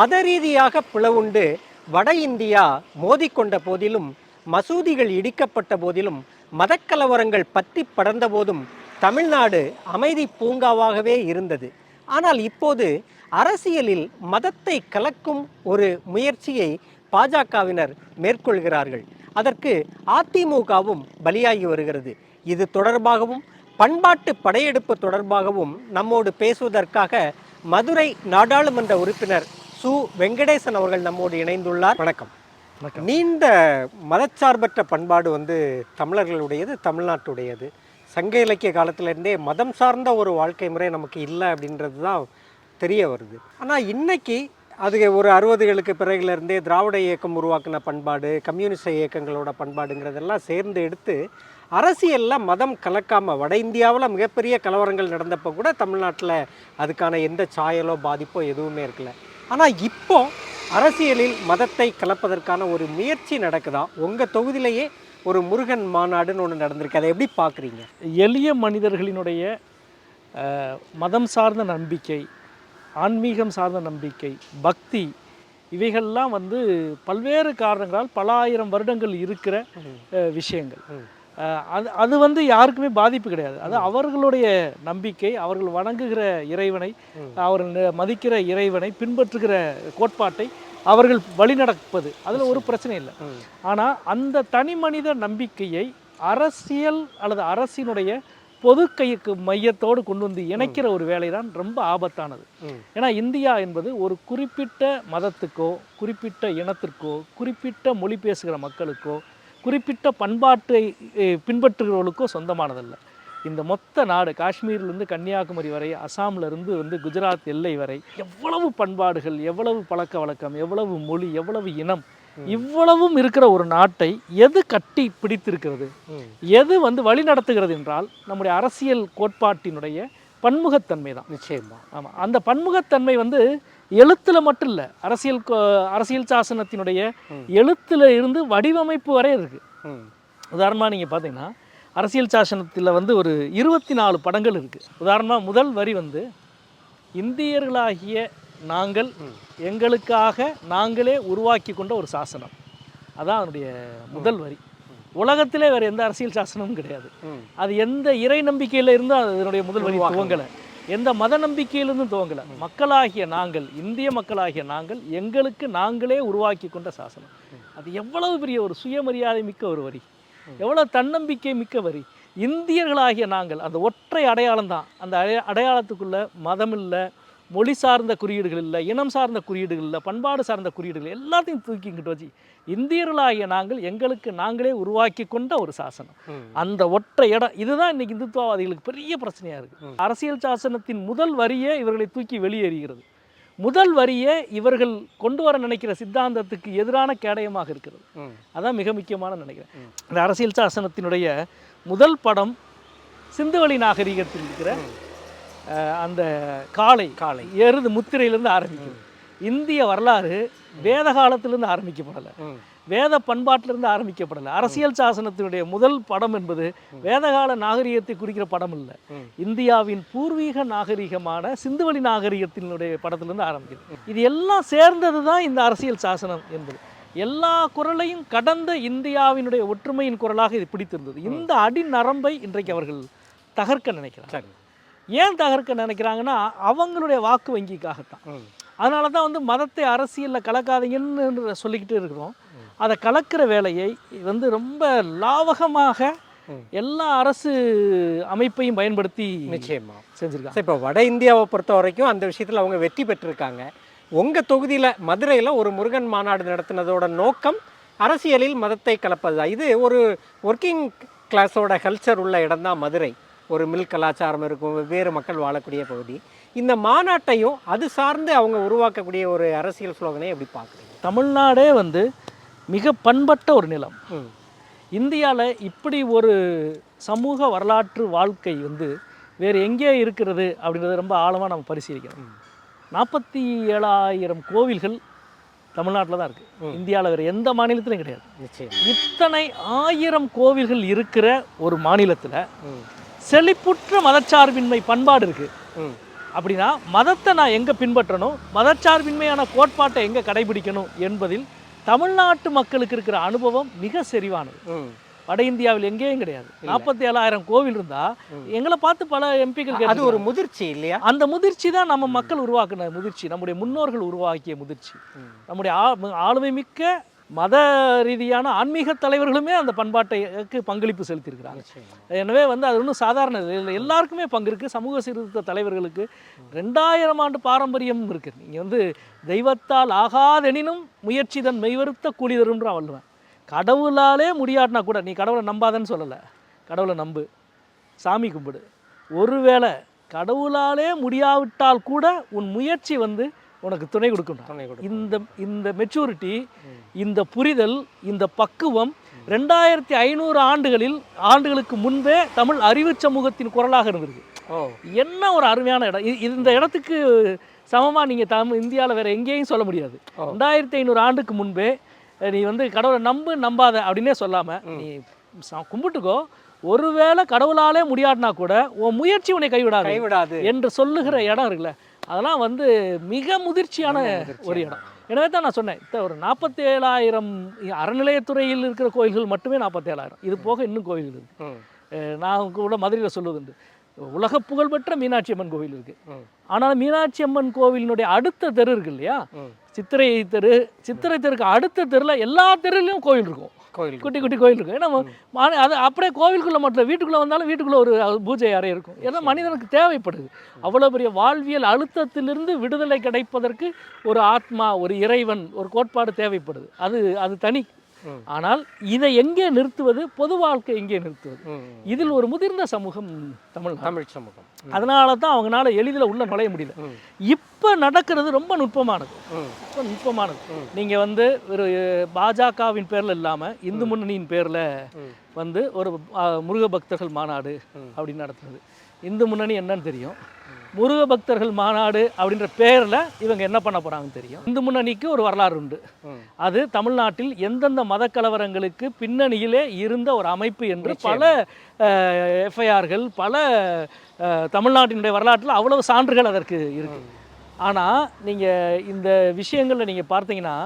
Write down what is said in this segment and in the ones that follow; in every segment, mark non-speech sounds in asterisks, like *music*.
மத ரீதியாக பிளவுண்டு வட இந்தியா மோதிக்கொண்ட போதிலும் மசூதிகள் இடிக்கப்பட்ட போதிலும் மதக்கலவரங்கள் பற்றி படர்ந்த போதும் தமிழ்நாடு அமைதி பூங்காவாகவே இருந்தது. ஆனால் இப்போது அரசியலில் மதத்தை கலக்கும் ஒரு முயற்சியை பாஜகவினர் மேற்கொள்கிறார்கள். அதற்கு அதிமுகவும் பலியாகி வருகிறது. இது தொடர்பாகவும் பண்பாட்டு படையெடுப்பு தொடர்பாகவும் நம்மோடு பேசுவதற்காக மதுரை நாடாளுமன்ற உறுப்பினர் சு வெங்கடேசன் அவர்கள் நம்மோடு இணைந்துள்ளார். வணக்கம். நீண்ட மதச்சார்பற்ற பண்பாடு வந்து தமிழர்களுடையது தமிழ்நாட்டுடையது. சங்க இலக்கிய காலத்திலேருந்தே மதம் சார்ந்த ஒரு வாழ்க்கை முறை நமக்கு இல்லை அப்படின்றது தான் தெரிய வருது. ஆனால் இன்னைக்கு அது ஒரு அறுபதுகளுக்கு பிறகுலேருந்தே திராவிட இயக்கம் உருவாக்கின பண்பாடு கம்யூனிஸ்ட் இயக்கங்களோட பண்பாடுங்கிறதெல்லாம் சேர்ந்து எடுத்து அரசியலில் மதம் கலக்காமல் வட இந்தியாவில் மிகப்பெரிய கலவரங்கள் நடந்தப்போ கூட தமிழ்நாட்டில் அதுக்கான எந்த சாயலோ பாதிப்போ எதுவுமே இருக்கல. ஆனால் இப்போ அரசியலில் மதத்தை கலப்பதற்கான ஒரு முயற்சி நடக்குதா? உங்கள் தொகுதியிலேயே ஒரு முருகன் மாநாடுன்னு ஒன்று நடந்திருக்கு. அதை எப்படி பார்க்குறீங்க எளிய மனிதர்களினுடைய மதம் சார்ந்த நம்பிக்கை ஆன்மீகம் சார்ந்த நம்பிக்கை பக்தி இவைகள்லாம் வந்து பல்வேறு காரணங்களால் பல ஆயிரம் வருடங்கள் இருக்கிற விஷயங்கள். அது அது வந்து யாருக்குமே பாதிப்பு கிடையாது. அது அவர்களுடைய நம்பிக்கை அவர்கள் வணங்குகிற இறைவனை அவர்கள் மதிக்கிற இறைவனை பின்பற்றுகிற கோட்பாட்டை அவர்கள் வழிநடப்பது. அதில் ஒரு பிரச்சனை இல்லை. ஆனால் அந்த தனி மனித நம்பிக்கையை அரசியல் அல்லது அரசினுடைய பொது கைக்கு மையத்தோடு கொண்டு வந்து இணைக்கிற ஒரு வேலை தான் ரொம்ப ஆபத்தானது. ஏன்னா இந்தியா என்பது ஒரு குறிப்பிட்ட மதத்துக்கோ குறிப்பிட்ட இனத்திற்கோ குறிப்பிட்ட மொழி பேசுகிற மக்களுக்கோ குறிப்பிட்ட பண்பாட்டை பின்பற்றுகிறவர்களுக்கோ சொந்தமானதல்ல. இந்த மொத்த நாடு காஷ்மீர்லேருந்து கன்னியாகுமரி வரை அசாம்ல இருந்து வந்து குஜராத் எல்லை வரை எவ்வளவு பண்பாடுகள் எவ்வளவு பழக்க வழக்கம் எவ்வளவு மொழி எவ்வளவு இனம் இவ்வளவும் இருக்கிற ஒரு நாட்டை எது கட்டி பிடித்திருக்கிறது. எது வந்து வழி நடத்துகிறது என்றால் நம்முடைய அரசியல் கோட்பாட்டினுடைய பன்முகத்தன்மை தான் நிச்சயமா. ஆமாம் அந்த பன்முகத்தன்மை வந்து எழுத்துல மட்டும் இல்லை அரசியல் கோ- அரசியல் சாசனத்தினுடைய எழுத்துல இருந்து வடிவமைப்பு வரை இருக்கு. ம். உதாரணமாக நீங்கள் பார்த்தீங்கன்னா அரசியல் சாசனத்தில் வந்து ஒரு இருபத்தி நாலு படங்கள் இருக்குது உதாரணமாக முதல் வரி வந்து இந்தியர்களாகிய நாங்கள் எங்களுக்காக நாங்களே உருவாக்கி கொண்ட ஒரு சாசனம். அதான் அதனுடைய முதல் வரி. உலகத்திலே வேறு எந்த அரசியல் சாசனமும் கிடையாது. அது எந்த இறை நம்பிக்கையில இருந்தும் அதனுடைய முதல் வரி துவங்கலை. எந்த மத நம்பிக்கையிலிருந்தும் துவங்கலை. மக்களாகிய நாங்கள் இந்திய மக்களாகிய நாங்கள் எங்களுக்கு நாங்களே உருவாக்கி கொண்ட சாசனம். அது எவ்வளவு பெரிய ஒரு சுயமரியாதை மிக்க ஒரு வரி. எவ்வளவு தன்னம்பிக்கை மிக்க வரி. இந்தியர்களாகிய நாங்கள் அந்த ஒற்றை அடையாளம் தான் அந்த அடைய- அடையாளத்துக்குள்ள மதம் இல்லை மொழி சார்ந்த குறியீடுகள் இல்லை இனம் சார்ந்த குறியீடுகள் இல்லை பண்பாடு சார்ந்த குறியீடுகள் எல்லாத்தையும் தூக்கிக்கிட்டு வச்சு இந்தியர்களாகிய நாங்கள் எங்களுக்கு நாங்களே உருவாக்கி கொண்ட ஒரு சாசனம். அந்த ஒற்றை இடம் இதுதான் இன்னைக்கு இந்துத்துவவாதிகளுக்கு பெரிய பிரச்சனையா இருக்கு. அரசியல் சாசனத்தின் முதல் வரியே இவர்களை தூக்கி வெளியேறுகிறது. முதல் வரியே இவர்கள் கொண்டு வர நினைக்கிற சித்தாந்தத்துக்கு எதிரான கேடயமாக இருக்கிறது. அதான் மிக முக்கியமான நினைக்கிறேன். இந்த அரசியல் சாசனத்தினுடைய முதல் படம் சிந்துவெளி நாகரிகத்தில் இருக்கிற அந்த காளை காளை. எருது முத்திரையிலிருந்து ஆரம்பிக்குது. இந்திய வரலாறு வேத காலத்திலிருந்து ஆரம்பிக்கப்படலை. வேத பண்பாட்டிலிருந்து ஆரம்பிக்கப்படலை. அரசியல் சாசனத்தினுடைய முதல் படம் என்பது வேதகால நாகரிகத்தை குறிக்கிற படம் இல்லை. இந்தியாவின் பூர்வீக நாகரிகமான சிந்துவெளி நாகரிகத்தினுடைய படத்திலிருந்து ஆரம்பிக்குது. இது எல்லாம் சேர்ந்தது தான் இந்த அரசியல் சாசனம் என்பது. எல்லா குரலையும் கடந்த இந்தியாவினுடைய ஒற்றுமையின் குரலாக இது பிடித்திருந்தது. இந்த அடி நரம்பை இன்றைக்கு அவர்கள் தகர்க்க நினைக்கிறாங்க சரி. ஏன் தகர்க்க நினைக்கிறாங்கன்னா அவங்களுடைய வாக்கு வங்கிக்காகத்தான். அதனால தான் வந்து மதத்தை அரசியலில் கலக்காதீங்கன்னு சொல்லிக்கிட்டு இருக்கிறோம். அதை கலக்கிற வேலையை வந்து ரொம்ப லாவகமாக. எல்லா அரசு அமைப்பையும் பயன்படுத்தி நிச்சயமா. செஞ்சுருக்காங்க. சரி இப்போ வட இந்தியாவை பொறுத்த வரைக்கும் அந்த விஷயத்தில் அவங்க வெற்றி பெற்றிருக்காங்க. உங்கள் தொகுதியில் மதுரையில் ஒரு முருகன் மாநாடு நடத்தினதோட நோக்கம் அரசியலில் மதத்தை கலப்பது தான் இது ஒரு ஒர்க்கிங் கிளாஸோட கல்ச்சர் உள்ள இடம் தான் மதுரை. ஒரு மில் கலாச்சாரம் இருக்கும் வெவ்வேறு மக்கள் வாழக்கூடிய பகுதி. இந்த மாநாட்டையும் அது சார்ந்து அவங்க உருவாக்கக்கூடிய ஒரு அரசியல் ஸ்லோகனை எப்படி பார்க்குறீங்க? தமிழ்நாடே வந்து மிக பண்பட்ட ஒரு நிலம். இந்தியாவில் இப்படி ஒரு சமூக வரலாற்று வாழ்க்கை வந்து வேறு எங்கே இருக்கிறது அப்படின்றத ரொம்ப ஆழமாக நம்ம பரிசீலிக்கணும். நாற்பத்தி ஏழாயிரம் கோவில்கள் தமிழ்நாட்டில் தான் இருக்குது இந்தியாவில் வேறு எந்த மாநிலத்திலும் கிடையாது. இத்தனை ஆயிரம் கோவில்கள் இருக்கிற ஒரு மாநிலத்தில் செழிப்புற்ற மதச்சார்பின்மை பண்பாடு இருக்குது அப்படின்னா மதத்தை நான் எங்கே பின்பற்றணும் மதச்சார்பின்மையான கோட்பாட்டை எங்கே கடைபிடிக்கணும் என்பதில் தமிழ்நாட்டு மக்களுக்கு இருக்கிற அனுபவம் மிக செறிவானது. வட இந்தியாவில் எங்கேயும் கிடையாது. நாற்பத்தி ஏழாயிரம் கோவில் இருந்தா எங்களை பார்த்து பல எம்பிக்கள் அது ஒரு முதிர்ச்சி இல்லையா? அந்த முதிர்ச்சி தான் நம்ம மக்கள் உருவாக்குன முதிர்ச்சி. நம்முடைய முன்னோர்கள் உருவாக்கிய முதிர்ச்சி. நம்முடைய ஆளுமை மிக்க மத ரீதியான ஆன்மீக தலைவர்களுமே அந்த பண்பாட்டைக்கு பங்களிப்பு செலுத்தியிருக்கிறாங்க. எனவே வந்து அது ஒன்றும் சாதாரண இல்லை எல்லாருக்குமே பங்கு இருக்குது சமூக சீர்திருத்த தலைவர்களுக்கு ரெண்டாயிரம் ஆண்டு பாரம்பரியம் இருக்குது நீங்கள் வந்து தெய்வத்தால் ஆகாதெனினும் முயற்சி தன் மெய்வருத்த கூலி தரும்ன்ற வள்ளுவன். கடவுளாலே முடியாட்டினா கூட நீ கடவுளை நம்பாதன்னு சொல்லலை. கடவுளை நம்பு. சாமி கும்பிடு. ஒருவேளை கடவுளாலே முடியாவிட்டால் கூட உன் முயற்சி வந்து உனக்கு துணை கொடுக்கும் துணை கொடு. இந்த இந்த மெச்சூரிட்டி இந்த புரிதல் இந்த பக்குவம் ரெண்டாயிரத்தி ஐநூறு ஆண்டுகளில் ஆண்டுகளுக்கு முன்பே தமிழ் அறிவு சமூகத்தின் குரலாக இருந்திருக்கு. ஓ. என்ன ஒரு அருமையான இடம். இந்த இடத்துக்கு சமமாக நீங்கள் தமிழ் இந்தியாவில் வேற எங்கேயும் சொல்ல முடியாது. ரெண்டாயிரத்தி ஐநூறு ஆண்டுக்கு முன்பே நீ வந்து கடவுளை நம்பு நம்பாத அப்படின்னே சொல்லாமல் நீ கும்பிட்டுக்கோ. ஒருவேளை கடவுளாலே முடியாட்டினா கூட உன் முயற்சி உன்னை கைவிடாது. கைவிடாது. என்று சொல்லுகிற இடம் இருக்குல்ல. அதெல்லாம் வந்து மிக முதிர்ச்சியான ஒரு இடம். எனவே தான் நான் சொன்னேன் ஒரு நாற்பத்தி ஏழாயிரம் அறநிலையத்துறையில் இருக்கிற கோயில்கள் மட்டுமே நாற்பத்தி ஏழாயிரம் இது போக இன்னும் கோயில்கள் இருக்கு. ம். அஹ் நான் கூட மதுரையில் சொல்லுவதுண்டு. உலக புகழ்பெற்ற மீனாட்சி அம்மன் கோவில் இருக்கு. ம். ஆனால் மீனாட்சி அம்மன் கோவிலினுடைய அடுத்த தெரு இருக்கு இல்லையா. சித்திரை தெரு சித்திரை தெருக்கு அடுத்த தெருல எல்லா தெருலையும் கோவில் இருக்கும். கோயில் குட்டி குட்டி கோயில் இருக்கும் ஏன்னா ம- அது அப்படியே கோவிலுக்குள்ளே மட்டும் வீட்டுக்குள்ளே வந்தாலும் வீட்டுக்குள்ளே ஒரு பூஜை அறை இருக்கும். ஏன்னா மனிதனுக்கு தேவைப்படுது. அவ்வளோ பெரிய வாழ்வியல் அழுத்தத்திலிருந்து விடுதலை கிடைப்பதற்கு ஒரு ஆத்மா ஒரு இறைவன் ஒரு கோட்பாடு தேவைப்படுது. அது அது தனி. ஆனால் இதை எங்கே நிறுத்துவது பொது வாழ்க்கை எங்கே நிறுத்துவது. இதில் ஒரு முதிர்ந்த சமூகம் தமிழ்நாடு தமிழ் சமூகம். அதனால தான் அவங்களால எளிதில் உள்ள நுழைய முடியல. இப்போ நடக்கிறது ரொம்ப நுட்பமானது. ரொம்ப நுட்பமானது. நீங்கள் வந்து ஒரு பாஜகவின் பேரில் இல்லாமல் இந்து முன்னணியின் பேரில். வந்து ஒரு முருக பக்தர்கள் மாநாடு. அப்படின்னு நடத்துனது இந்து முன்னணி என்னன்னு தெரியும் முருக பக்தர்கள் மாநாடு அப்படின்ற பேரில் இவங்க என்ன பண்ண போகிறாங்கன்னு தெரியும். இந்து முன்னணிக்கு ஒரு வரலாறு உண்டு. அது தமிழ்நாட்டில் எந்தெந்த மத கலவரங்களுக்கு பின்னணியிலே இருந்த ஒரு அமைப்பு என்று பல எஃப்ஐஆர்கள் பல தமிழ்நாட்டினுடைய வரலாற்றில் அவ்வளவு சான்றுகள் அதற்கு இருக்கு. ஆனால் நீங்கள் இந்த விஷயங்களில் நீங்கள் பார்த்தீங்கன்னா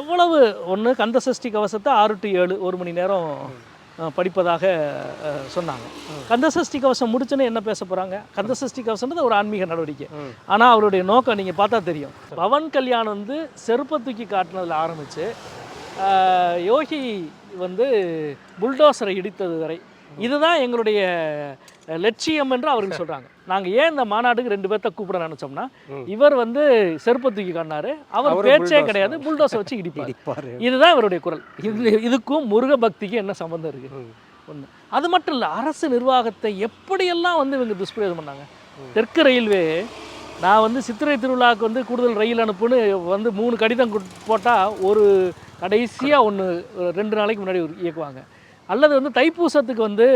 எவ்வளவு ஒன்று கந்த சஷ்டி கவசத்தை ஆறு டு ஏழு ஒரு மணி நேரம் படிப்பதாக சொன்னாங்க. கந்த சஷ்டி கவசம் முடிச்சோன்னே என்ன பேச போகிறாங்க கந்த சஷ்டி கவசம்ன்றது ஒரு ஆன்மீக நடவடிக்கை. ஆனால் அவருடைய நோக்கம் நீங்கள் பார்த்தா தெரியும். பவன் கல்யாண் வந்து செருப்பை தூக்கி காட்டினதில் ஆரம்பித்து யோகி வந்து புல்டோசரை இடித்தது வரை. இதுதான் எங்களுடைய லட்சியம் என்று அவர்கள் சொல்கிறாங்க நாங்கள் ஏன் இந்த மாநாட்டுக்கு ரெண்டு பேர்த்த கூப்பிட நினச்சோம்னா. இவர் வந்து செருப்பை தூக்கி காட்டினாரு அவர் பேச்சே. கிடையாது புல்டோசர் வச்சு இடிப்பார். இதுதான் இவருடைய குரல். இது இதுக்கும் முருக பக்திக்கும் என்ன சம்பந்தம் இருக்குது. ஒன்று அது மட்டும் இல்லை அரசு நிர்வாகத்தை எப்படியெல்லாம் வந்து இவங்க துஷ்பிரயோகம் பண்ணாங்க? தெற்கு ரயில்வே நான் வந்து சித்திரை திருவிழாவுக்கு வந்து கூடுதல் ரயில் அனுப்புன்னு வந்து மூணு கடிதம் போட்டால் ஒரு கடைசியாக ஒன்று ரெண்டு நாளைக்கு முன்னாடி இயக்குவாங்க. அல்லது வந்து தைப்பூசத்துக்கு வந்து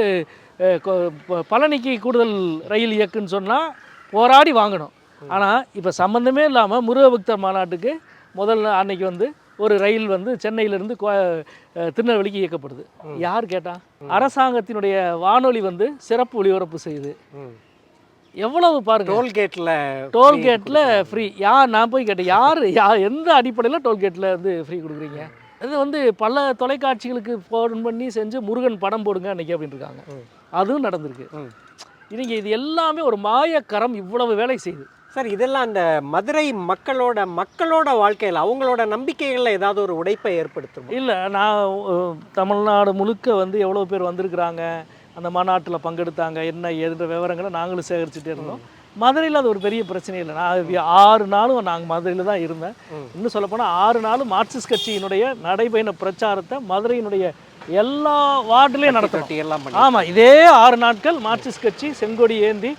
பழனிக்கு கூடுதல் ரயில் இயக்குன்னு சொன்னால் போராடி வாங்கணும். ஆனால் இப்போ சம்மந்தமே இல்லாமல் முருகபக்தர் மாநாட்டுக்கு முதல்ல அன்னைக்கு வந்து ஒரு ரயில் வந்து சென்னையிலேருந்து திருநெல்வேலிக்கு இயக்கப்படுது. யார் கேட்டா? அரசாங்கத்தினுடைய வானொலி வந்து சிறப்பு ஒளிபரப்பு செய்யுது. எவ்வளவு பாருங்க. டோல்கேட்ல டோல்கேட்டில் ஃப்ரீ யார் நான் போய் கேட்டேன். யார் யா எந்த அடிப்படையில் டோல்கேட்டில் வந்து ஃப்ரீ கொடுக்குறீங்க? இது வந்து பல தொலைக்காட்சிகளுக்கு ஃபோன் பண்ணி செஞ்சு முருகன் படம் போடுங்க அன்னைக்கு அப்படின்னு இருக்காங்க. அதுவும் நடந்திருக்கு. ம். இதுங்க இது எல்லாமே ஒரு மாயக்கரம் இவ்வளவு வேலை செய்யுது சார் இதெல்லாம் அந்த மதுரை மக்களோட மக்களோட வாழ்க்கையில் அவங்களோட நம்பிக்கைகள்ல ஏதாவது ஒரு உடைப்பை ஏற்படுத்தும்? இல்லை நான் தமிழ்நாடு முழுக்க வந்து எவ்வளோ பேர் வந்திருக்கிறாங்க அந்த மாநாட்டில் பங்கெடுத்தாங்க என்ன ஏதுன்ற விவரங்களை நாங்களும் சேகரிச்சுட்டே இருந்தோம். மதுரையில் அது ஒரு பெரிய பிரச்சனை இல்லை. நான் ஆறு நாளும் நாங்கள் மதுரையில் தான் இருந்தேன். இன்னும் சொல்லப்போனால் ஆறு நாளும் மார்க்சிஸ்ட் கட்சியினுடைய நடைபயண பிரச்சாரத்தை மதுரையினுடைய எல்லா வார்டுலேயும் தொட்டி எல்லாம் ஆமாம் இதே ஆறு நாட்கள் மார்க்சிஸ்ட் கட்சி செங்கொடி ஏந்தி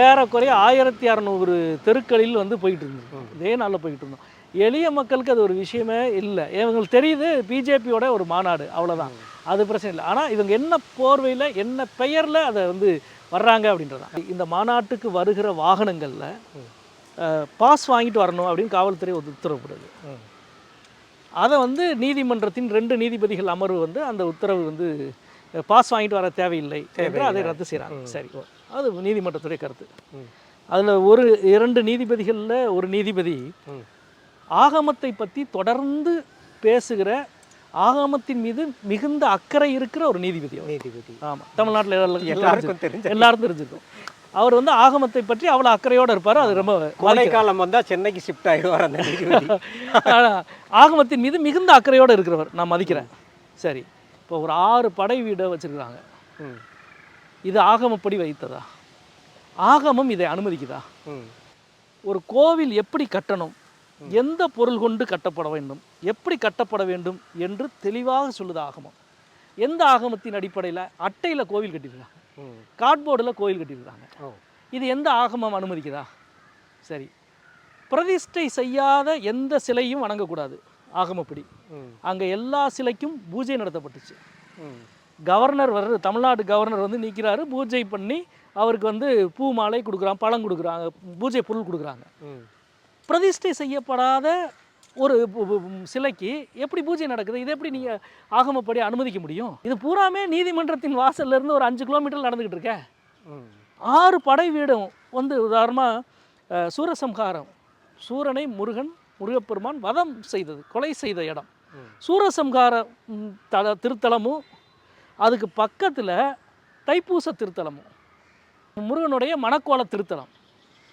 ஏறக்குறைய ஆயிரத்தி அறநூறு தெருக்களில் வந்து போயிட்டு இருந்தோம் இதே நாளில் போயிட்டு இருந்தோம். எளிய மக்களுக்கு அது ஒரு விஷயமே இல்லை. இவங்களுக்கு தெரியுது பிஜேபியோட ஒரு மாநாடு அவ்வளோதான் அது பிரச்சனை இல்லை. ஆனால் இவங்க என்ன போர்வையில் என்ன பெயரில் அதை வந்து வர்றாங்க அப்படின்றதான் இந்த மாநாட்டுக்கு வருகிற வாகனங்களில் பாஸ் வாங்கிட்டு வரணும் அப்படின்னு காவல்துறை உத்தரவுப்படுது. அதை வந்து நீதிமன்றத்தின் ரெண்டு நீதிபதிகள் அமர்வு வந்து அந்த உத்தரவு வந்து பாஸ் வாங்கிட்டு வர தேவையில்லை என்று அதை ரத்து செய்கிறாங்க சரி. அது நீதிமன்றத்துடைய கருத்து. அதில் ஒரு இரண்டு நீதிபதிகளில் ஒரு நீதிபதி. ஆகமத்தை பற்றி தொடர்ந்து பேசுகிற ஆகமத்தின் மீது மிகுந்த அக்கறை இருக்கிற ஒரு நீதிபதி நீதிபதி. ஆமாம் தமிழ்நாட்டில் எல்லாருக்கும் தெரிஞ்ச எல்லாரும் தெரிஞ்சிருக்கும். அவர் வந்து ஆகமத்தை பற்றி அவ்வளோ அக்கறையோடு இருப்பார். அது ரொம்ப கோடை காலம் வந்தா சென்னைக்கு ஷிஃப்ட் ஆயிடுவார் அந்த ஆகமத்தின் மீது மிகுந்த அக்கறையோடு இருக்கிறவர். நான் மதிக்கிறேன். சரி. இப்போ ஒரு ஆறு படை வீடை வச்சிருக்காங்க. இது ஆகமப்படி வைத்ததா? ஆகமம் இதை அனுமதிக்குதா. ஒரு கோவில் எப்படி கட்டணும்? எந்த பொருள் கொண்டு கட்டப்பட வேண்டும்? எப்படி கட்டப்பட வேண்டும்? என்று தெளிவாக சொல்லுது ஆகமம். எந்த ஆகமத்தின் அடிப்படையில்? அட்டையில் கோவில் கட்டியிருக்காங்க. கார்ட்போர்டில் கோவில் கட்டியிருக்காங்க. இது எந்த ஆகமம் அனுமதிக்குதா சரி பிரதிஷ்டை செய்யாத எந்த சிலையும் வணங்கக்கூடாது ஆகமப்படி. அங்கே எல்லா சிலைக்கும் பூஜை நடத்தப்பட்டுச்சு. கவர்னர் வர்ற தமிழ்நாடு கவர்னர் வந்து நிற்கிறாரு பூஜை பண்ணி அவருக்கு வந்து பூ மாலை கொடுக்குறாங்க பழம் கொடுக்குறாங்க பூஜை பொருள் கொடுக்குறாங்க. பிரதிஷ்டை செய்யப்படாத ஒரு சிலைக்கு எப்படி பூஜை நடக்குது? இதை எப்படி நீங்கள் ஆகமப்படி அனுமதிக்க முடியும்? இது பூராமே நீதிமன்றத்தின் வாசல்ல இருந்து ஒரு அஞ்சு கிலோமீட்டர் நடந்துக்கிட்டு இருக்க. ஆறு படை வீடும் வந்து உதாரணமாக சூரசம்ஹாரம். சூரனை முருகன் முருகப்பெருமான் வதம் செய்தது கொலை செய்த இடம். சூரசம்ஹார தல திருத்தலமும் அதுக்கு பக்கத்தில் தைப்பூச திருத்தலமும். முருகனுடைய மணக்கோல திருத்தலம்.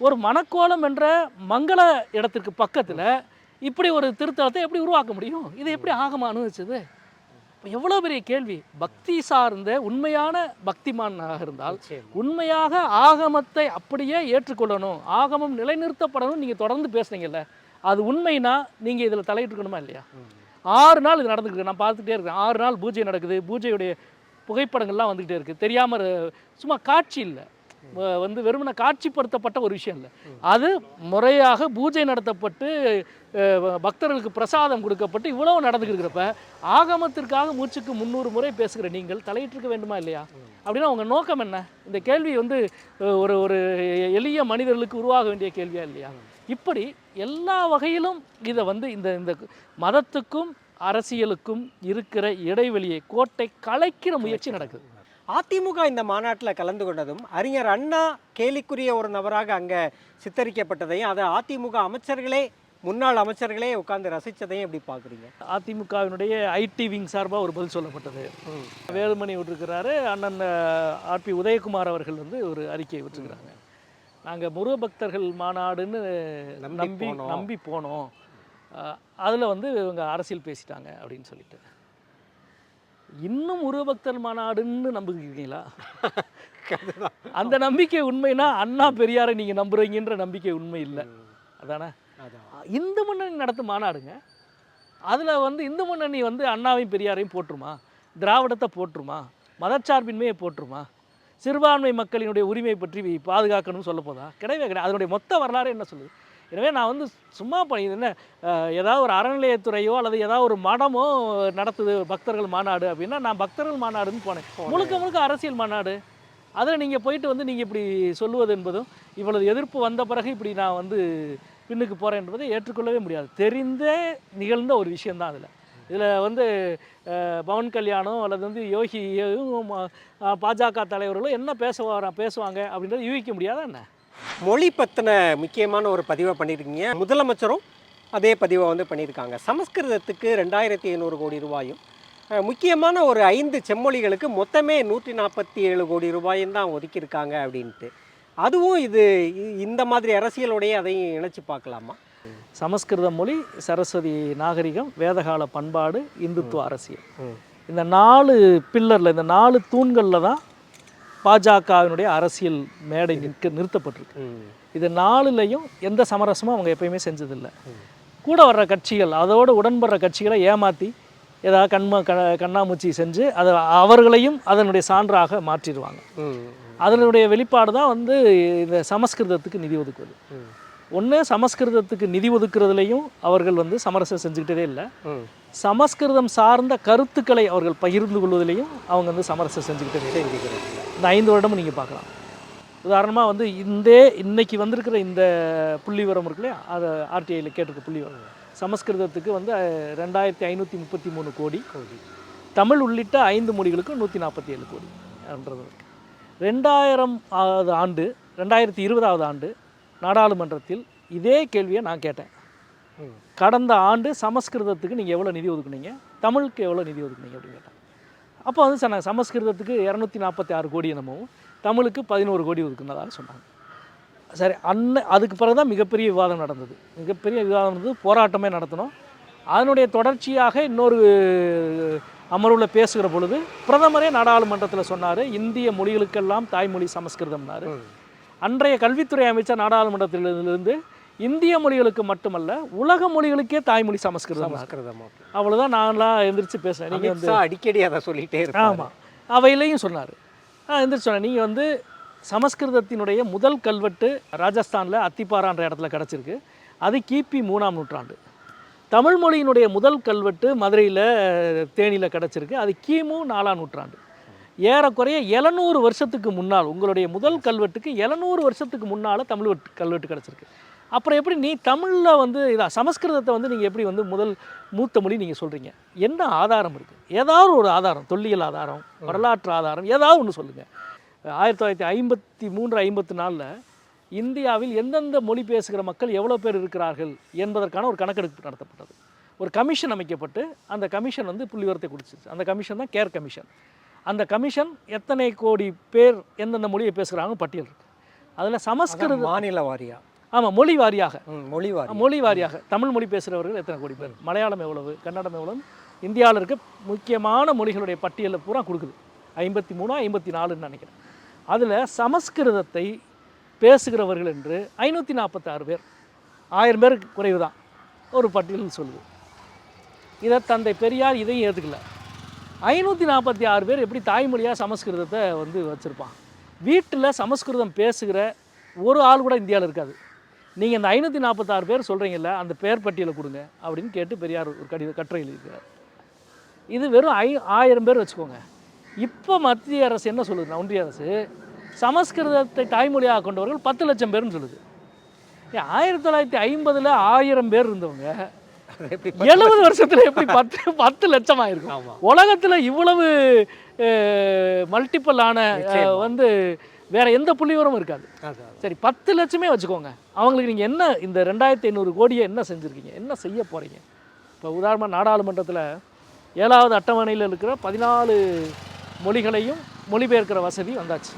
ஒரு மணக்கோலம் என்ற மங்கள இடத்திற்கு பக்கத்தில் இப்படி ஒரு திருத்தலத்தை எப்படி உருவாக்க முடியும்? இதை எப்படி ஆகம அனுபவிச்சது எவ்வளோ பெரிய கேள்வி. பக்தி சார்ந்த உண்மையான பக்திமானாக இருந்தால். உண்மையாக ஆகமத்தை அப்படியே ஏற்றுக்கொள்ளணும். ஆகமம் நிலைநிறுத்தப்படணும் நீங்கள் தொடர்ந்து பேசுனீங்கல்ல அது உண்மைனா நீங்கள் இதில் தலையிட்டுக்கணுமா இல்லையா. ஆறு நாள் இது நடந்துக்கிட்டு நான் பார்த்துட்டே இருக்கேன். ஆறு நாள் பூஜை நடக்குது. பூஜையுடைய புகைப்படங்கள்லாம் வந்துக்கிட்டே இருக்குது தெரியாமல் சும்மா காட்சி இல்லை. வந்து வெறுமனை காட்சிப்படுத்தப்பட்ட ஒரு விஷயம் இல்லை. அது முறையாக பூஜை நடத்தப்பட்டு பக்தர்களுக்கு பிரசாதம் கொடுக்கப்பட்டு இவ்வளவு நடந்துக்கிறப்ப ஆகமத்திற்காக மூச்சுக்கு முந்நூறு முறை பேசுகிற நீங்கள் தலையிட்டிருக்க வேண்டுமா இல்லையா? அப்படின்னா உங்கள் நோக்கம் என்ன? இந்த கேள்வி வந்து ஒரு ஒரு எளிய மனிதர்களுக்கு உருவாக வேண்டிய கேள்வியா இல்லையா? இப்படி எல்லா வகையிலும் இதை வந்து இந்த இந்த மதத்துக்கும் அரசியலுக்கும் இருக்கிற இடைவெளியை கோட்டை கலைக்கிற முயற்சி நடக்குது. அதிமுக இந்த மாநாட்டில் கலந்து கொண்டதும் அறிஞர் அண்ணா கேலிக்குரிய ஒரு நபராக அங்கே சித்தரிக்கப்பட்டதையும் அதை அதிமுக அமைச்சர்களே முன்னாள் அமைச்சர்களே உட்கார்ந்து ரசித்ததையும் எப்படி பார்க்குறீங்க? அதிமுகவினுடைய ஐடி விங் சார்பாக ஒரு பதில் சொல்லப்பட்டது. வேலுமணி விட்டுருக்கிறாரு அண்ணன் ஆர்பி உதயகுமார் அவர்கள் வந்து ஒரு அறிக்கையை விட்டுருக்கிறாங்க. நாங்கள் முருகபக்தர்கள் மாநாடுன்னு நம்பி. நம்பி போனோம். அதில் வந்து இவங்க அரசியல் பேசிட்டாங்க அப்படின்னு சொல்லிட்டு. இன்னும் முருகபக்தர் மாநாடுன்னு நம்புகிறீங்களா அந்த நம்பிக்கை உண்மைனா அண்ணா பெரியாரை நீங்கள் நம்புறீங்கன்ற நம்பிக்கை உண்மை இல்லை. அதானே? அதான். இந்து முன்னணி நடத்தும் மாநாடுங்க. அதில் வந்து இந்து முன்னணி வந்து அண்ணாவையும் பெரியாரையும் போட்டுருமா திராவிடத்தை போட்டுருமா மதச்சார்பின்மையை போட்டுருமா சிறுபான்மை மக்களினுடைய உரிமை பற்றி பாதுகாக்கணும்னு சொல்ல போதா? கிடையவே கிடையாது. அதனுடைய மொத்த வரலாறு என்ன சொல்லுது? எனவே நான் வந்து சும்மா பண்ணி என்ன ஏதாவது ஒரு அறநிலையத்துறையோ அல்லது ஏதாவது ஒரு மடமோ நடத்துது பக்தர்கள் மாநாடு அப்படின்னா நான் பக்தர்கள் மாநாடுன்னு போனேன். முழுக்க முழுக்க அரசியல் மாநாடு. அதில் நீங்கள் போயிட்டு வந்து நீங்கள் இப்படி சொல்லுவது என்பதும் இவ்வளவு எதிர்ப்பு வந்த பிறகு இப்படி நான் வந்து பின்னுக்கு போகிறேன் என்பதை ஏற்றுக்கொள்ளவே முடியாது. தெரிந்தே நிகழ்ந்த ஒரு விஷயந்தான் அதில். இதில் வந்து பவன் கல்யாணம் அல்லது வந்து யோகியும் பாஜக தலைவர்களும் என்ன பேச வர பேசுவாங்க அப்படின்றத யூகிக்க முடியாதா என்ன? மொழி பற்றின முக்கியமான ஒரு பதிவை பண்ணியிருக்கீங்க. முதலமைச்சரும் அதே பதிவை வந்து பண்ணியிருக்காங்க. சமஸ்கிருதத்துக்கு ரெண்டாயிரத்தி ஐநூறு கோடி ரூபாயும் முக்கியமான ஒரு ஐந்து செம்மொழிகளுக்கு மொத்தமே நூற்றி நாற்பத்தி ஏழு கோடி ரூபாயும் தான் ஒதுக்கியிருக்காங்க அப்படின்ட்டு. அதுவும் இது இந்த மாதிரி அரசியலோடைய அதையும் இணைச்சு பார்க்கலாமா? சமஸ்கிருத மொழி சரஸ்வதி நாகரிகம் வேதகால பண்பாடு இந்துத்துவ அரசியல். இந்த நாலு பில்லரில் இந்த நாலு தூண்களில் தான் பாஜகவினுடைய அரசியல் மேடை நிற்க நிறுத்தப்பட்டிருக்கு. இது நாலுலையும் எந்த சமரசமும் அவங்க எப்பயுமே செஞ்சதில்லை. கூட வர்ற கட்சிகள் அதோடு உடன்படுற கட்சிகளை ஏமாற்றி ஏதாவது கண்ம க கண்ணாமூச்சி செஞ்சு அதை அவர்களையும் அதனுடைய சான்றாக மாற்றிடுவாங்க. அதனுடைய வெளிப்பாடு தான் வந்து இந்த சமஸ்கிருதத்துக்கு நிதி ஒதுக்குவது. ஒன்று சமஸ்கிருதத்துக்கு நிதி ஒதுக்குறதுலையும் அவர்கள் வந்து சமரசம் செஞ்சுக்கிட்டதே இல்லை. சமஸ்கிருதம் சார்ந்த கருத்துக்களை அவர்கள் பகிர்ந்து கொள்வதிலையும் அவங்க வந்து சமரசம் செஞ்சுக்கிட்டதே இல்லை இந்த ஐந்து வருடமும் நீங்கள் பார்க்கலாம். உதாரணமாக வந்து இந்த இன்னைக்கு வந்திருக்கிற இந்த புள்ளி விவரம் இருக்கு இல்லையா? அதை ஆர்டிஐயில் கேட்டிருக்க புள்ளி விவரம் சமஸ்கிருதத்துக்கு வந்து ரெண்டாயிரத்தி ஐநூற்றி முப்பத்தி மூணு கோடி. தமிழ் உள்ளிட்ட ஐந்து மொழிகளுக்கு நூற்றி நாற்பத்தி ஏழு கோடி என்றது ரெண்டாயிரம் ஆவது ஆண்டு ரெண்டாயிரத்தி இருபதாவது ஆண்டு நாடாளுமன்றத்தில் இதே கேள்வியை நான் கேட்டேன். கடந்த ஆண்டு சமஸ்கிருதத்துக்கு நீங்கள் எவ்வளோ நிதி ஒதுக்குனீங்க? தமிழுக்கு எவ்வளோ நிதி ஒதுக்குனீங்க அப்படின்னு கேட்டேன். அப்போ வந்து சொன்னாங்க சமஸ்கிருதத்துக்கு இரநூத்தி நாற்பத்தி ஆறு கோடி என்னமோ தமிழுக்கு பதினோரு கோடி ஒதுக்குனதாக சொன்னாங்க. சரி அன்ன அதுக்கு பிறகு தான் மிகப்பெரிய விவாதம் நடந்தது. மிகப்பெரிய விவாதம் நடந்தது போராட்டமே நடத்தினோம் அதனுடைய தொடர்ச்சியாக இன்னொரு அமர்வில் பேசுகிற பொழுது பிரதமரே நாடாளுமன்றத்தில் சொன்னார் இந்திய மொழிகளுக்கெல்லாம் தாய்மொழி சமஸ்கிருதம்னாரு. அன்றைய கல்வித்துறை அமைச்சர் நாடாளுமன்றத்திலிருந்து இந்திய மொழிகளுக்கு மட்டுமல்ல உலக மொழிகளுக்கே தாய்மொழி சமஸ்கிருதம். சமஸ்கிருதம். அவ்வளோதான் நான்லாம் எந்திரிச்சு பேசுனேன் நீங்கள் ஷா அடிக்கடி அதை சொல்லிட்டே இருப்பாரு. ஆமாம் அவையிலையும் சொன்னார். நான் எந்திரிச்சு சொன்னேன். நீங்கள் வந்து சமஸ்கிருதத்தினுடைய முதல் கல்வெட்டு ராஜஸ்தானில் அத்திப்பாரான்ற இடத்துல கிடச்சிருக்கு. அது கிபி மூணாம் நூற்றாண்டு. தமிழ் மொழியினுடைய முதல் கல்வெட்டு மதுரையில் தேனியில் கிடச்சிருக்கு. அது கிமு நாலாம் நூற்றாண்டு. ஏறக்குறைய எழுநூறு வருஷத்துக்கு முன்னால் உங்களுடைய முதல் கல்வெட்டுக்கு எழுநூறு வருஷத்துக்கு முன்னால் தமிழ் வெட்டு- கல்வெட்டு கிடச்சிருக்கு. அப்புறம் எப்படி நீ தமிழில் வந்து இதா சமஸ்கிருதத்தை வந்து நீங்கள் எப்படி வந்து முதல் மூத்த மொழி நீங்கள் சொல்கிறீங்க என்ன ஆதாரம் இருக்குது ஏதாவது ஒரு ஆதாரம் தொல்லியல் ஆதாரம் வரலாற்று ஆதாரம் ஏதாவது ஒன்று சொல்லுங்கள் ஆயிரத்தி தொள்ளாயிரத்தி ஐம்பத்தி மூன்று ஐம்பத்தி நாலில் இந்தியாவில் எந்தெந்த மொழி பேசுகிற மக்கள் எவ்வளோ பேர் இருக்கிறார்கள் என்பதற்கான ஒரு கணக்கெடுப்பு நடத்தப்பட்டது. ஒரு கமிஷன் அமைக்கப்பட்டு அந்த கமிஷன் வந்து புள்ளிவரத்தை கொடுத்துச்சு. அந்த கமிஷன் தான் கேர் கமிஷன். அந்த கமிஷன் எத்தனை கோடி பேர் எந்தெந்த மொழியை பேசுகிறாங்க பட்டியல் இருக்கு. அதில் சமஸ்கிருத மாநில வாரியா? ஆமாம் மொழி வாரியாக மொழி வாரியா மொழி வாரியாக தமிழ் மொழி பேசுகிறவர்கள் எத்தனை கோடி பேர்? மலையாளம் எவ்வளவு? கன்னடம் எவ்வளவு? இந்தியாவில் இருக்க முக்கியமான மொழிகளுடைய பட்டியலை பூரா கொடுக்குது. ஐம்பத்தி மூணு ஐம்பத்தி நாலுன்னு நினைக்கிறேன். அதில் சமஸ்கிருதத்தை பேசுகிறவர்கள் என்று ஐநூற்றி நாற்பத்தாறு பேர். ஆயிரம் பேருக்கு குறைவு தான் ஒரு பட்டியல் சொல்லுது. இதை தந்தை பெரியார் இதையும் ஏற்றுக்கல ஐநூற்றி நாற்பத்தி ஆறு பேர் எப்படி தாய்மொழியாக சமஸ்கிருதத்தை வந்து வச்சுருப்பான்? வீட்டில் சமஸ்கிருதம் பேசுகிற ஒரு ஆள் கூட இந்தியாவில் இருக்காது. நீங்கள் இந்த ஐநூற்றி நாற்பத்தாறு பேர் சொல்கிறீங்கல்ல அந்த பேர் பட்டியலை கொடுங்க அப்படின்னு கேட்டு பெரியார் ஒரு கடித கட்டுரை எழுதியிருக்கிறார் இது வெறும் ஐ ஆயிரம் பேர் வச்சுக்கோங்க. இப்போ மத்திய அரசு என்ன சொல்லுது ஒன்றிய அரசு சமஸ்கிருதத்தை தாய்மொழியாக கொண்டவர்கள் பத்து லட்சம் பேர்னு சொல்லுது. ஆயிரத்தி தொள்ளாயிரத்தி ஐம்பதில் ஆயிரம் பேர் இருந்தவங்க எழுபது வருஷத்துல எப்படி பத்து பத்து லட்சம் ஆயிருக்கும் உலகத்துல இவ்வளவு நிச்சயமா. வந்து வேற எந்த புள்ளிவரமும் இருக்காது. சரி பத்து லட்சமே வச்சுக்கோங்க. அவங்களுக்கு நீங்கள் என்ன இந்த ரெண்டாயிரத்தி ஐநூறு கோடியை என்ன செஞ்சுருக்கீங்க? என்ன செய்ய போகிறீங்க இப்போ உதாரணமாக நாடாளுமன்றத்தில் ஏழாவது அட்டவணையில் இருக்கிற பதினாலு மொழிகளையும் மொழிபெயர்க்கிற வசதி வந்தாச்சு.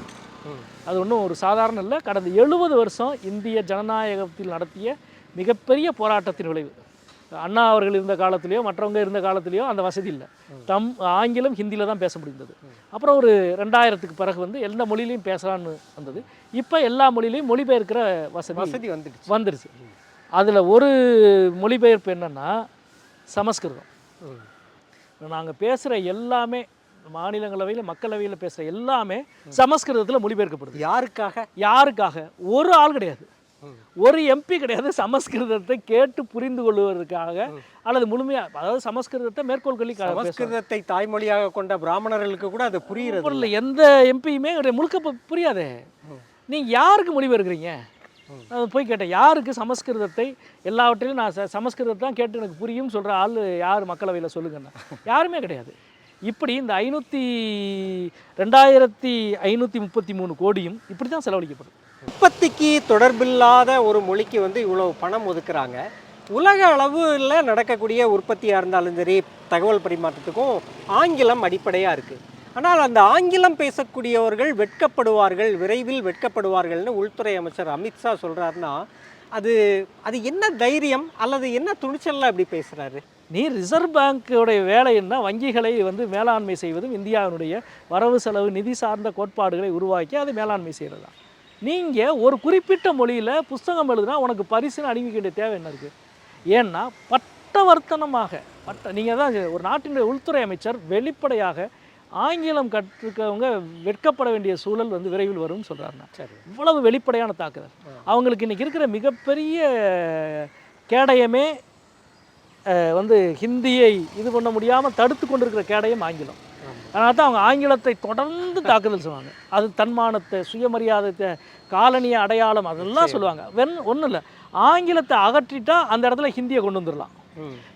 அது ஒன்றும் ஒரு சாதாரண இல்லை. கடந்த எழுபது வருஷம் இந்திய ஜனநாயகத்தில் நடத்திய மிகப்பெரிய போராட்டத்தின் விளைவு. அண்ணா அவர்கள் இருந்த காலத்திலேயோ மற்றவங்க இருந்த காலத்திலேயோ அந்த வசதி இல்லை. தம் ஆங்கிலம் ஹிந்தியில் தான் பேச முடிந்தது. அப்புறம் ஒரு ரெண்டாயிரத்துக்கு பிறகு வந்து எந்த மொழியிலையும் பேசலான்னு வந்தது. இப்போ எல்லா மொழியிலையும் மொழிபெயர்க்கிற வசதி வசதி வந்துடுச்சு. வந்துருச்சு. அதில் ஒரு மொழிபெயர்ப்பு என்னன்னா சமஸ்கிருதம். நாங்கள் பேசுகிற எல்லாமே மாநிலங்களவையில் மக்களவையில் பேசுகிற எல்லாமே சமஸ்கிருதத்தில் மொழிபெயர்க்கப்படுது. யாருக்காக? யாருக்காக? ஒரு ஆள் கிடையாது. ஒரு எம்பி கிடையாது சமஸ்கிருதத்தை கேட்டு புரிந்து கொள்வதற்காக அல்லது முழுமையாக அதாவது சமஸ்கிருதத்தை மேற்கோள் கல்வி. சமஸ்கிருதத்தை தாய்மொழியாக கொண்ட பிராமணர்களுக்கு கூட அது புரியுறது பொருள் எந்த எம்பியுமே. முழுக்க புரியாதே. நீங்க யாருக்கு மொழிபெயர்க்கிறீங்க அது போய் கேட்டேன் யாருக்கு சமஸ்கிருதத்தை எல்லாவற்றிலும் நான் சமஸ்கிருதத்தை தான் கேட்டு எனக்கு புரியும் சொல்கிற ஆள் யார் மக்களவையில் சொல்லுங்கண்ணா யாருமே கிடையாது. இப்படி இந்த ஐநூற்றி ரெண்டாயிரத்தி ஐநூற்றி முப்பத்தி மூணு கோடியும் இப்படி தான் செலவழிக்கப்படுது உற்பத்திக்கு தொடர்பில்லாத ஒரு மொழிக்கு வந்து இவ்வளவு பணம் ஒதுக்குறாங்க. உலக அளவில் நடக்கக்கூடிய உற்பத்தியாக இருந்தாலும் சரி தகவல் பரிமாற்றத்துக்கும் ஆங்கிலம் அடிப்படையாக இருக்குது ஆனால் அந்த ஆங்கிலம் பேசக்கூடியவர்கள் வெட்கப்படுவார்கள் விரைவில் வெட்கப்படுவார்கள்னு உள்துறை அமைச்சர் அமித்ஷா சொல்கிறாருன்னா அது அது என்ன தைரியம் அல்லது என்ன துணிச்சல்ல அப்படி பேசுகிறாரு நீ ரிசர்வ் பேங்க்கோடைய வேலை என்ன? வங்கிகளை வந்து மேலாண்மை செய்வதும் இந்தியாவினுடைய வரவு செலவு நிதி சார்ந்த கோட்பாடுகளை உருவாக்கி அது மேலாண்மை செய்கிறது தான் நீங்கள் ஒரு குறிப்பிட்ட மொழியில் புஸ்தகம் எழுதுனா உனக்கு பரிசுன்னு வேண்டிய தேவை என்ன இருக்குது ஏன்னா பட்டவர்த்தனமாக பட்ட நீங்கள் தான் ஒரு நாட்டினுடைய உள்துறை அமைச்சர் வெளிப்படையாக ஆங்கிலம் கற்றுக்கவங்க வெட்கப்பட வேண்டிய சூழல் வந்து விரைவில் வரும்னு சொல்கிறாருண்ணா சரி. இவ்வளவு வெளிப்படையான தாக்குதல். அவங்களுக்கு இன்றைக்கி இருக்கிற மிகப்பெரிய கேடயமே வந்து ஹிந்தியை இது பண்ண முடியாமல் தடுத்து கொண்டிருக்கிற கேடயம் ஆங்கிலம். அதனால தான் அவங்க ஆங்கிலத்தை தொடர்ந்து தாக்குதல் சொல்லுவாங்க. அது தன்மானத்தை சுயமரியாதை காலனிய அடையாளம் அதெல்லாம் சொல்லுவாங்க. வென் ஒன்றும் இல்லை. ஆங்கிலத்தை அகற்றிட்டா அந்த இடத்துல ஹிந்தியை கொண்டு வந்துடலாம்.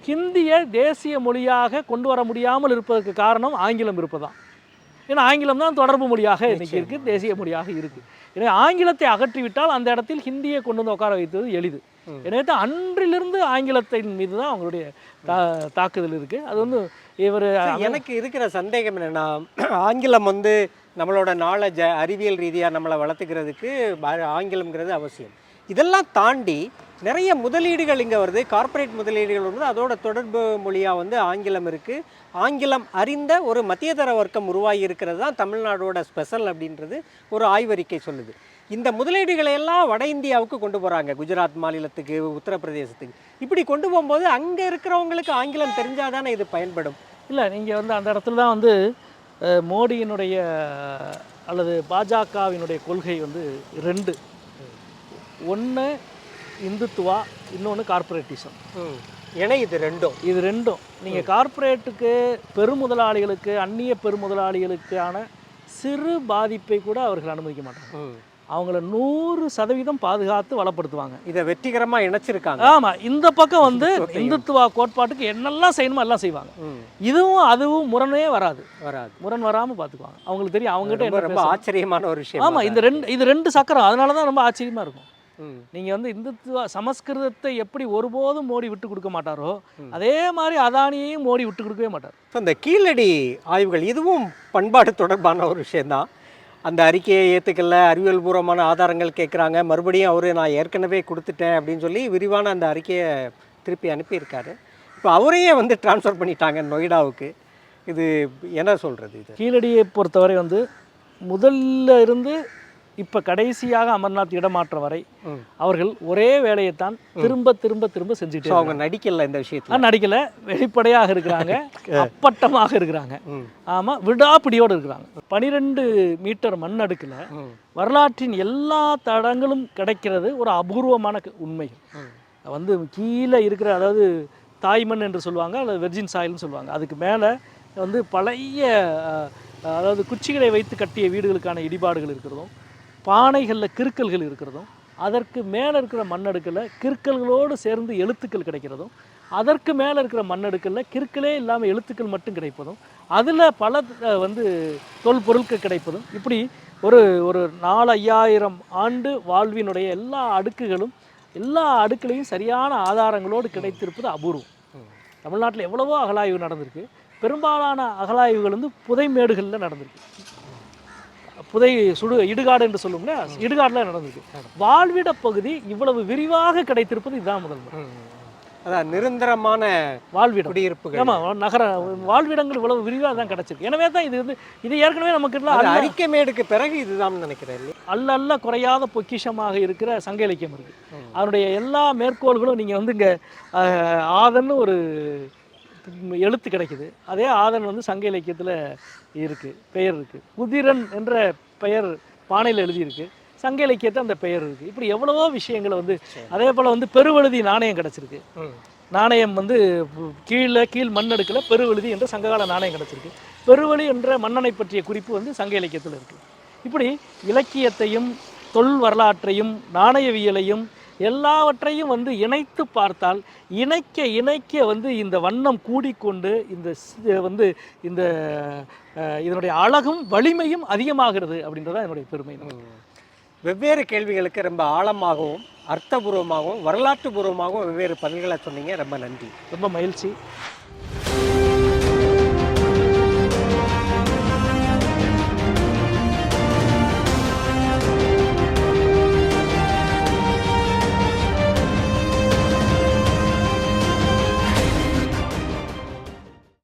ஹிந்தியை தேசிய மொழியாக கொண்டு வர முடியாமல் இருப்பதற்கு காரணம் ஆங்கிலம் இருப்பதான் ஏன்னா ஆங்கிலம் தான் தொடர்பு மொழியாக இன்னைக்கு இருக்குது தேசிய மொழியாக இருக்குது எனவே ஆங்கிலத்தை அகற்றிவிட்டால் அந்த இடத்தில் ஹிந்தியை கொண்டு வந்து உட்கார வைத்தது எளிது. எனவே தான் அன்றிலிருந்து ஆங்கிலத்தின் மீது தான் அவங்களுடைய தா தாக்குதல் இருக்குது அது வந்து இவர் எனக்கு இருக்கிற சந்தேகம் என்னன்னா *clears throat* ஆங்கிலம் வந்து நம்மளோட நாலேஜ அறிவியல் ரீதியாக நம்மளை வளர்த்துக்கிறதுக்கு ஆங்கிலம்ங்கிறது அவசியம். இதெல்லாம் தாண்டி நிறைய முதலீடுகள் இங்கே வருது. கார்ப்பரேட் முதலீடுகள் வருது அதோட தொடர்பு மொழியாக வந்து ஆங்கிலம் இருக்குது ஆங்கிலம் அறிந்த ஒரு மத்தியதர வர்க்கம் உருவாகி இருக்கிறது தான் தமிழ்நாடோட ஸ்பெஷல் அப்படின்றது ஒரு ஆய்வறிக்கை சொல்லுது. இந்த முதலீடுகளை எல்லாம் வட இந்தியாவுக்கு கொண்டு போகிறாங்க குஜராத் மாநிலத்துக்கு உத்தரப்பிரதேசத்துக்கு. இப்படி கொண்டு போகும்போது அங்கே இருக்கிறவங்களுக்கு ஆங்கிலம் தெரிஞ்சாதானே இது பயன்படும்? இல்லை நீங்கள் வந்து அந்த இடத்துல தான் வந்து மோடியினுடைய அல்லது பாஜகவினுடைய கொள்கை வந்து ரெண்டு. ஒன்று இந்துத்துவா இன்னொன்று கார்ப்பரேட்டிசம். ம். ஏன்னா இது ரெண்டும். இது ரெண்டும். நீங்கள் கார்ப்பரேட்டுக்கு பெருமுதலாளிகளுக்கு அந்நிய பெருமுதலாளிகளுக்கான சிறு பாதிப்பை கூட அவர்கள் அனுமதிக்க மாட்டாங்க. அவங்கள நூறு சதவீதம் பாதுகாத்து வளப்படுத்துவாங்க. இதை வெற்றிகரமா இணைச்சிருக்காங்க. ஆமாம் இந்த பக்கம் வந்து இந்துத்துவா கோட்பாட்டுக்கு என்னெல்லாம் செய்யணுமோ எல்லாம் செய்வாங்க. இதுவும் அதுவும் முரணே வராது. வராது. முரண் வராமல் பார்த்துக்குவாங்க அவங்களுக்கு தெரியும் அவங்ககிட்ட ரொம்ப. ஆச்சரியமான ஒரு விஷயம் ஆமாம் இந்த ரெண்டு இது ரெண்டு சக்கரம் அதனால தான் ரொம்ப ஆச்சரியமாக இருக்கும். ம். நீங்கள் வந்து இந்துத்துவ சமஸ்கிருதத்தை எப்படி ஒருபோதும் மோடி விட்டு கொடுக்க மாட்டாரோ அதே மாதிரி அதானியையும் மோடி விட்டு கொடுக்கவே மாட்டார். இந்த கீழடி ஆய்வுகள் இதுவும் பண்பாடு தொடர்பான ஒரு விஷயம்தான். அந்த அறிக்கையை ஏற்றுக்கல அறிவியல் பூர்வமான ஆதாரங்கள் கேட்குறாங்க மறுபடியும் அவர் நான் ஏற்கனவே கொடுத்துட்டேன் அப்படின்னு சொல்லி விரிவான அந்த அறிக்கையை திருப்பி அனுப்பியிருக்காரு. இப்போ அவரையே வந்து ட்ரான்ஸ்ஃபர் பண்ணிட்டாங்க நொய்டாவுக்கு. இது என்ன சொல்கிறது இது? கீழடியை பொறுத்தவரை வந்து முதல்ல இருந்து இப்போ கடைசியாக அமர்நாத் இடமாற்றம் வரை. அவர்கள் ஒரே வேலையைத்தான் திரும்ப திரும்ப திரும்ப செஞ்சுட்டே அவங்க நடிக்கல இந்த விஷயத்தில். நடிக்கல. வெளிப்படையாக இருக்கிறாங்க. *laughs* அப்பட்டமாக இருக்கிறாங்க. ஆமாம் விடாப்பிடியோடு இருக்கிறாங்க. பனிரெண்டு மீட்டர் மண் அடுக்கில் வரலாற்றின் எல்லா தடங்களும் கிடைக்கிறது ஒரு அபூர்வமான உண்மை. வந்து கீழே இருக்கிற அதாவது தாய்மண் என்று சொல்லுவாங்க அல்லது வெர்ஜின் சாயில்னு சொல்லுவாங்க. அதுக்கு மேலே வந்து பழைய அதாவது குச்சிகளை வைத்து கட்டிய வீடுகளுக்கான இடிபாடுகள் இருக்கிறதும் பானைகளில் கிறுக்கல்கள் இருக்கிறதும் அதற்கு மேலே இருக்கிற மண்ணடுக்கில் கிறுக்கல்களோடு சேர்ந்து எழுத்துக்கள் கிடைக்கிறதும் அதற்கு மேலே இருக்கிற மண்ணடுக்கில் கிறுக்கலே இல்லாமல் எழுத்துக்கள் மட்டும் கிடைப்பதும் அதில் பல வந்து தொல்பொருட்கள் கிடைப்பதும் இப்படி ஒரு ஒரு நாலு ஐயாயிரம் ஆண்டு வாழ்வினுடைய எல்லா அடுக்குகளும் எல்லா அடுக்குலையும் சரியான ஆதாரங்களோடு கிடைத்திருப்பது அபூர்வம். தமிழ்நாட்டில் எவ்வளவோ அகலாய்வு நடந்திருக்கு. பெரும்பாலான அகலாய்வுகள் வந்து புதைமேடுகளில் நடந்திருக்கு. புதை சுடு இடுகாடு என்று சொல்லுவோம்ல இடுகாட்டில் நடந்திருக்கு வாழ்விட பகுதி இவ்வளவு விரிவாக கிடைத்திருப்பது இதுதான் முதல் முறை. அதான் நிரந்தரமான வாழ்விடம் குடியிருப்புகள் ஆமாம் நகர வாழ்விடங்கள் இவ்வளவு விரிவாக தான் கிடைச்சிருக்கு எனவே தான் இது வந்து இது ஏற்கனவே நமக்கு எல்லாம் அது அல்ல அரிக்கமேடுக்கு பிறகு இதுதான் நினைக்கிறேன்? அல்ல அல்ல குறையாத பொக்கிஷமாக இருக்கிற சங்க இலக்கியம் இருக்கு ம். அதனுடைய எல்லா மேற்கோள்களும் நீங்கள் வந்து இங்கே ஆதன்னு ஒரு எழுத்து கிடைக்குது. அதே ஆதன் வந்து சங்க இலக்கியத்தில் இருக்கு பெயர் இருக்கு. குதிரன் என்ற பெயர் பானையில் எழுதியிருக்கு. சங்க இலக்கியத்தை அந்த பெயர் இருக்கு. இப்படி எவ்வளவோ விஷயங்களை வந்து அதே போல் வந்து பெருவழுதி நாணயம் கிடச்சிருக்கு. நாணயம் வந்து கீழே கீழ் மண்ணடுக்கில் பெருவழுதி என்ற சங்ககால நாணயம் கிடச்சிருக்கு. பெருவழி என்ற மன்னனை பற்றிய குறிப்பு வந்து சங்க இலக்கியத்தில் இருக்குது இப்படி இலக்கியத்தையும் தொல் வரலாற்றையும் நாணயவியலையும் எல்லாவற்றையும் வந்து இணைத்து பார்த்தால் இணைக்க இணைக்க வந்து இந்த வண்ணம் கூடிக்கொண்டு இந்த வந்து இந்த இதனுடைய அழகும் வலிமையும் அதிகமாகிறது அப்படின்றதான் என்னுடைய பெருமை. வெவ்வேறு கேள்விகளுக்கு ரொம்ப ஆழமாகவும் அர்த்தபூர்வமாகவும் வரலாற்று பூர்வமாகவும் வெவ்வேறு பதில்களை சொன்னீங்க. ரொம்ப நன்றி. ரொம்ப மகிழ்ச்சி.